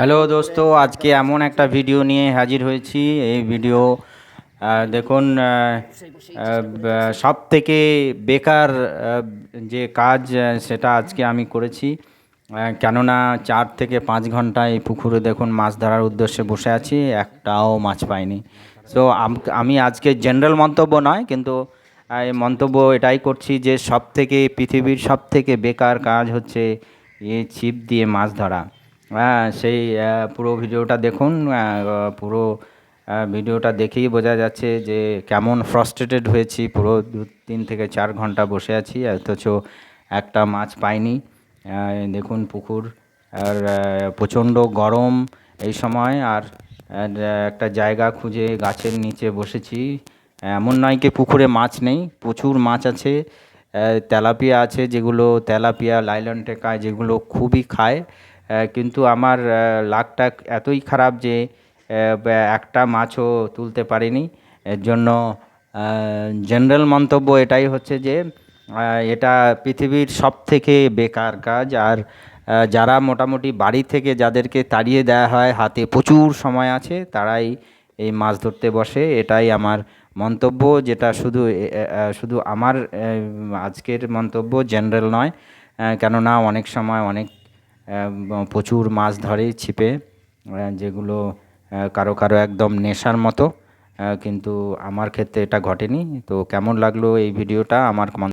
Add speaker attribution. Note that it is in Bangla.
Speaker 1: হ্যালো দোস্ত, আজকে এমন একটা ভিডিও নিয়ে হাজির হয়েছি। এই ভিডিও দেখুন সব থেকে বেকার যে কাজ সেটা আজকে আমি করেছি। কেননা চার থেকে পাঁচ ঘণ্টা এই পুকুরে দেখুন মাছ ধরার উদ্দেশ্যে বসে আছি, একটাও মাছ পাইনি। সো আমি আজকে জেনারেল মন্তব্য নয়, কিন্তু এই মন্তব্য এটাই করছি যে সব থেকে পৃথিবীর সব থেকে বেকার কাজ হচ্ছে এই ছিপ দিয়ে মাছ ধরা। সেই পুরো ভিডিওটা দেখুন পুরো ভিডিওটা দেখেই বোঝা যাচ্ছে যে কেমন ফ্রাস্ট্রেটেড হয়েছি। পুরো দু, তিন থেকে চার ঘণ্টা বসে আছি, অথচ একটা মাছ পাইনি। দেখুন পুকুর, আর প্রচণ্ড গরম এই সময়, আর একটা জায়গা খুঁজে গাছের নিচে বসেছি। এমন নয় কি পুকুরে মাছ নেই, প্রচুর মাছ আছে। তেলাপিয়া আছে যেগুলো, তেলাপিয়া, লাইলন টেকা যেগুলো খুবই খায়। কিন্তু আমার লাকটা এতই খারাপ যে একটা মাছও তুলতে পারিনি। এর জন্য জেনারেল মন্তব্য এটাই হচ্ছে যে এটা পৃথিবীর সব থেকে বেকার কাজ। আর যারা মোটামুটি বাড়ি থেকে যাদেরকে তাড়িয়ে দেওয়া হয়, হাতে প্রচুর সময় আছে, তারাই এই মাছ ধরতে বসে। এটাই আমার মন্তব্য, যেটা শুধু শুধু আমার আজকের মন্তব্য জেনারেল নয়। কেননা অনেক সময় অনেক প্রচুর মাছ ধরে ছিপে যেগুলো কারও কারও একদম নেশার মতো কিন্তু আমার ক্ষেত্রে এটা ঘটেনি। তো কেমন লাগল এই ভিডিওটা? আমার